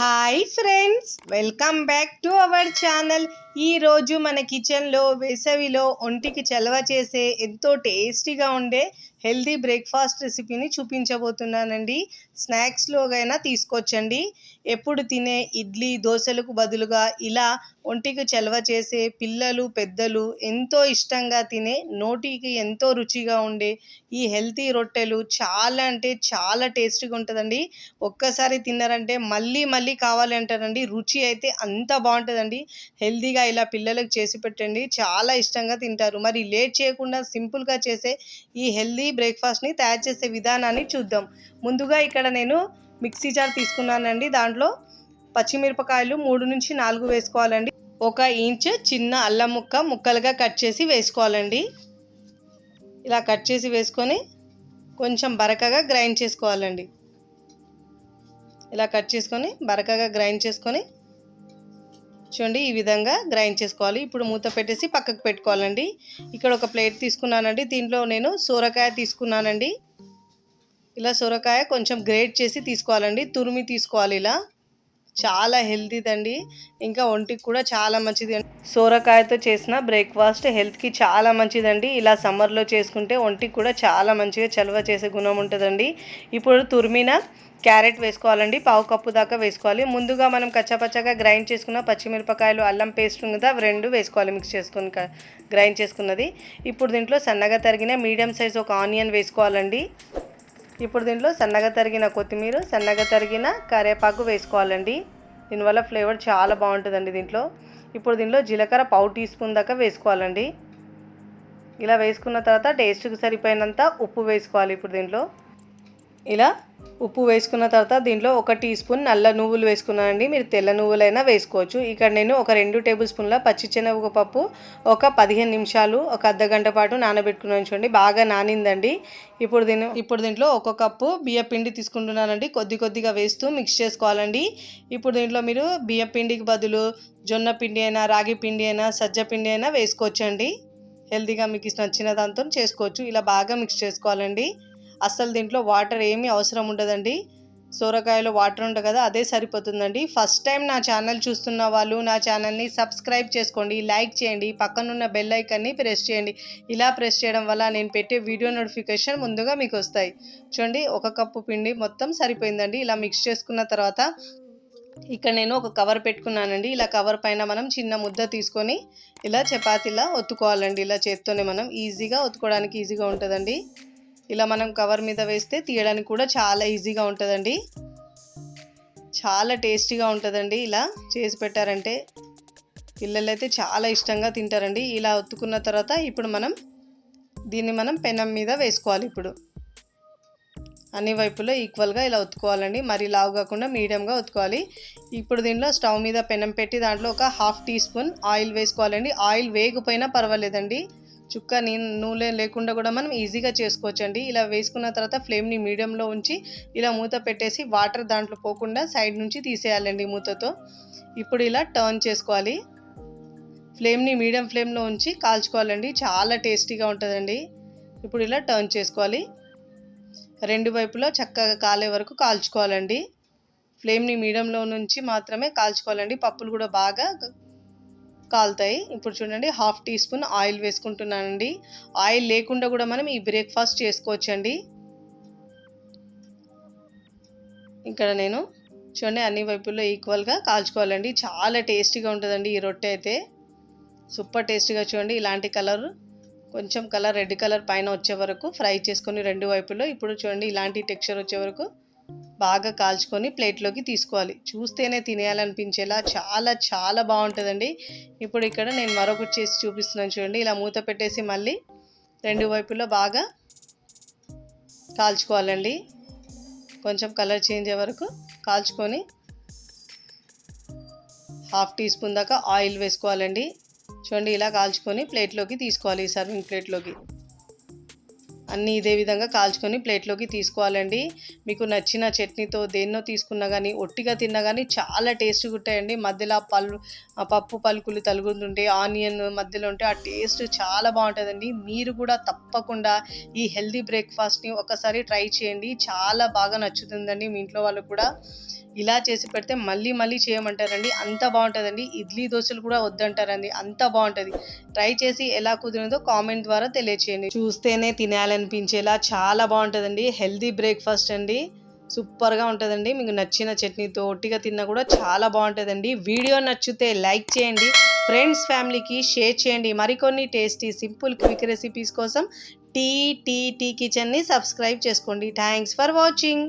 Hi friends welcome back to our channel. ఈరోజు మన కిచెన్లో వేసవిలో ఒంటికి చలవ చేసే ఎంతో టేస్టీగా ఉండే హెల్దీ బ్రేక్ఫాస్ట్ రెసిపీని చూపించబోతున్నానండి. స్నాక్స్లోగైనా తీసుకొచ్చండి. ఎప్పుడు తినే ఇడ్లీ దోశలకు బదులుగా ఇలా ఒంటికి చలవ చేసే పిల్లలు పెద్దలు ఎంతో ఇష్టంగా తినే నోటికి ఎంతో రుచిగా ఉండే ఈ హెల్తీ రొట్టెలు చాలా అంటే చాలా టేస్టీగా ఉంటుందండి. ఒక్కసారి తిన్నారంటే మళ్ళీ మళ్ళీ కావాలంటారండి రుచి అయితే అంత బాగుంటుందండి. హెల్తీగా ఇలా పిల్లలకు చేసి పెట్టండి. చాలా ఇష్టంగా తింటారు. మరి లేట్ చేయకుండా సింపుల్గా చేసే ఈ హెల్దీ బ్రేక్ఫాస్ట్ని తయారు చేసే విధానాన్ని చూద్దాం. ముందుగా ఇక్కడ నేను మిక్సీ జార్ తీసుకున్నానండి. దాంట్లో పచ్చిమిరపకాయలు మూడు నుంచి నాలుగు వేసుకోవాలండి. ఒక ఇంచ్ చిన్న అల్లం ముక్క ముక్కలుగా కట్ చేసి వేసుకోవాలండి. ఇలా కట్ చేసి వేసుకొని కొంచెం బరకగా గ్రైండ్ చేసుకోవాలండి. ఇలా కట్ చేసుకొని బరకగా గ్రైండ్ చేసుకొని చూడండి ఈ విధంగా గ్రైండ్ చేసుకోవాలి. ఇప్పుడు మూత పెట్టేసి పక్కకు పెట్టుకోవాలండి. ఇక్కడ ఒక ప్లేట్ తీసుకున్నానండి. దీంట్లో నేను సూరకాయ తీసుకున్నానండి. ఇలా సొరకాయ కొంచెం గ్రేట్ చేసి తీసుకోవాలండి. తురిమి తీసుకోవాలి ఇలా. చాలా హెల్తీదండి. ఇంకా ఒంటికి కూడా చాలా మంచిది. సోరకాయతో చేసిన బ్రేక్ఫాస్ట్ హెల్త్కి చాలా మంచిదండి. ఇలా సమ్మర్లో చేసుకుంటే ఒంటికి కూడా చాలా మంచిగా చలవ చేసే గుణం ఉంటుందండి. ఇప్పుడు తురిమిన క్యారెట్ వేసుకోవాలండి. పావు కప్పు దాకా వేసుకోవాలి. ముందుగా మనం కచ్చపచ్చగా గ్రైండ్ చేసుకున్న పచ్చిమిరపకాయలు అల్లం పేస్ట్ కదా అవి రెండు వేసుకోవాలి మిక్స్ చేసుకుని గ్రైండ్ చేసుకున్నది. ఇప్పుడు దీంట్లో సన్నగా తరిగిన మీడియం సైజ్ ఒక ఆనియన్ వేసుకోవాలండి. ఇప్పుడు దీంట్లో సన్నగా తరిగిన కొత్తిమీర సన్నగా తరిగిన కరివేపాకు వేసుకోవాలండి. దీనివల్ల ఫ్లేవర్ చాలా బాగుంటుందండి దీంట్లో. ఇప్పుడు దీనిలో జీలకర్ర పావు టీ స్పూన్ దాకా వేసుకోవాలండి. ఇలా వేసుకున్న తర్వాత టేస్ట్కి సరిపోయినంత ఉప్పు వేసుకోవాలి ఇప్పుడు దీంట్లో. ఇలా ఉప్పు వేసుకున్న తర్వాత దీంట్లో ఒక టీ స్పూన్ నల్ల నువ్వులు వేసుకున్నానండి మీరు తెల్ల నువ్వులైనా వేసుకోవచ్చు. ఇక్కడ నేను ఒక రెండు టేబుల్ స్పూన్ల పచ్చి పప్పు ఒక పదిహేను నిమిషాలు ఒక అర్ధ గంట పాటు నానబెట్టుకున్నాను చూడండి. బాగా నానిందండి. ఇప్పుడు దీని ఇప్పుడు దీంట్లో ఒక కప్పు బియ్య పిండి తీసుకుంటున్నానండి. కొద్ది కొద్దిగా వేస్తూ మిక్స్ చేసుకోవాలండి. ఇప్పుడు దీంట్లో మీరు బియ్య పిండికి బదులు జొన్న పిండి అయినా రాగి పిండి అయినా సజ్జ పిండి అయినా వేసుకోవచ్చండి. హెల్తీగా మీకు నచ్చిన దాంతో చేసుకోవచ్చు. ఇలా బాగా మిక్స్ చేసుకోవాలండి. అస్సలు దీంట్లో వాటర్ ఏమీ అవసరం ఉండదండి. సోరకాయలో వాటర్ ఉంటుంది కదా అదే సరిపోతుందండి. ఫస్ట్ టైం నా ఛానల్ చూస్తున్న వాళ్ళు నా ఛానల్ని సబ్స్క్రైబ్ చేసుకోండి లైక్ చేయండి పక్కనున్న బెల్ ఐకన్ని ప్రెస్ చేయండి. ఇలా ప్రెస్ చేయడం వల్ల నేను పెట్టే వీడియో నోటిఫికేషన్ ముందుగా మీకు వస్తాయి. చూడండి ఒక కప్పు పిండి మొత్తం సరిపోయిందండి. ఇలా మిక్స్ చేసుకున్న తర్వాత ఇక్కడ నేను ఒక కవర్ పెట్టుకున్నానండి. ఇలా కవర్ పైన మనం చిన్న ముద్ద తీసుకొని ఇలా చపాతీలా ఒత్తుకోవాలండి. ఇలా చేత్తోనే మనం ఈజీగా ఒత్తుకోవడానికి ఈజీగా ఉంటుందండి. ఇలా మనం కవర్ మీద వేస్తే తీయడానికి కూడా చాలా ఈజీగా ఉంటుందండి. చాలా టేస్టీగా ఉంటుందండి ఇలా చేసి పెట్టారంటే. పిల్లలు అయితే చాలా ఇష్టంగా తింటారండి. ఇలా ఒత్తుకున్న తర్వాత ఇప్పుడు మనం దీన్ని మనం పెనం మీద వేసుకోవాలి ఇప్పుడు. అన్ని వైపులో ఈక్వల్గా ఇలా ఒత్తుకోవాలండి మరి లావు కాకుండా మీడియంగా ఒత్తుకోవాలి ఇప్పుడు దీనిలో స్టవ్ మీద పెనం పెట్టి దాంట్లో ఒక హాఫ్ టీ స్పూన్ ఆయిల్ వేసుకోవాలండి. ఆయిల్ వేగిపోయినా పర్వాలేదండి. చుక్క నూనె లేకుండా కూడా మనం ఈజీగా చేసుకోవచ్చండి. ఇలా వేసుకున్న తర్వాత ఫ్లేమ్ని మీడియంలో ఉంచి ఇలా మూత పెట్టేసి వాటర్ దాంట్లో పోకుండా సైడ్ నుంచి తీసేయాలండి మూతతో. ఇప్పుడు ఇలా టర్న్ చేసుకోవాలి. ఫ్లేమ్ని మీడియం ఫ్లేమ్లో ఉంచి కాల్చుకోవాలండి. చాలా టేస్టీగా ఉంటుందండి. ఇప్పుడు ఇలా టర్న్ చేసుకోవాలి. రెండు వైపులో చక్కగా కాలే వరకు కాల్చుకోవాలండి. ఫ్లేమ్ని మీడియంలో నుంచి మాత్రమే కాల్చుకోవాలండి. పప్పులు కూడా బాగా కాలుతాయి. ఇప్పుడు చూడండి హాఫ్ టీ స్పూన్ ఆయిల్ వేసుకుంటున్నానండి. ఆయిల్ లేకుండా కూడా మనం ఈ బ్రేక్ఫాస్ట్ చేసుకోవచ్చండి. ఇక్కడ నేను చూడండి అన్ని వైపుల్లో ఈక్వల్గా కాల్చుకోవాలండి. చాలా టేస్టీగా ఉంటుందండి ఈ రొట్టె అయితే. సూపర్ టేస్టీగా చూడండి ఇలాంటి కలర్ కొంచెం కలర్ రెడ్ కలర్ పైన వచ్చే వరకు ఫ్రై చేసుకొని రెండు వైపులో ఇప్పుడు చూడండి ఇలాంటి టెక్స్చర్ వచ్చే వరకు బాగా కాల్చుకొని ప్లేట్లోకి తీసుకోవాలి. చూస్తేనే తినేయాలనిపించేలా చాలా చాలా బాగుంటుందండి. ఇప్పుడు ఇక్కడ నేను మరొకటి చేసి చూపిస్తున్నాను చూడండి. ఇలా మూత పెట్టేసి మళ్ళీ రెండు వైపులో బాగా కాల్చుకోవాలండి. కొంచెం కలర్ చేంజ్ అయ్యే వరకు కాల్చుకొని హాఫ్ టీ స్పూన్ దాకా ఆయిల్ వేసుకోవాలండి. చూడండి ఇలా కాల్చుకొని ప్లేట్లోకి తీసుకోవాలి సర్వింగ్ ప్లేట్లోకి. అన్నీ ఇదే విధంగా కాల్చుకొని ప్లేట్లోకి తీసుకోవాలండి. మీకు నచ్చిన చట్నీతో దేన్నో తీసుకున్నా కానీ ఒట్టిగా తిన్నా కానీ చాలా టేస్ట్గా ఉంటాయండి. మధ్యలో పళ్ళు పప్పు పలుకులు తలుగుతుంటే ఆనియన్ మధ్యలో ఉంటే ఆ టేస్ట్ చాలా బాగుంటుందండి. మీరు కూడా తప్పకుండా ఈ హెల్దీ బ్రేక్ఫాస్ట్ని ఒకసారి ట్రై చేయండి. చాలా బాగా నచ్చుతుందండి మీ ఇంట్లో వాళ్ళకు కూడా. ఇలా చేసి పెడితే మళ్ళీ మళ్ళీ చేయమంటారండి. అంత బాగుంటుందండి. ఇడ్లీ దోశలు కూడా వద్దంటారండి. అంత బాగుంటుంది. ట్రై చేసి ఎలా కుదిరిందో కామెంట్ ద్వారా తెలియచేయండి. చూస్తేనే తినాలనిపించేలా చాలా బాగుంటుందండి. హెల్దీ బ్రేక్ఫాస్ట్ అండి. సూపర్గా ఉంటుందండి. మీకు నచ్చిన చట్నీతో ఒట్టిగా తిన్నా కూడా చాలా బాగుంటుందండి. వీడియో నచ్చితే లైక్ చేయండి. ఫ్రెండ్స్ ఫ్యామిలీకి షేర్ చేయండి. మరికొన్ని టేస్టీ సింపుల్ క్విక్ రెసిపీస్ కోసం టీ టీ టీ కిచెన్ని సబ్స్క్రైబ్ చేసుకోండి. Thanks for watching.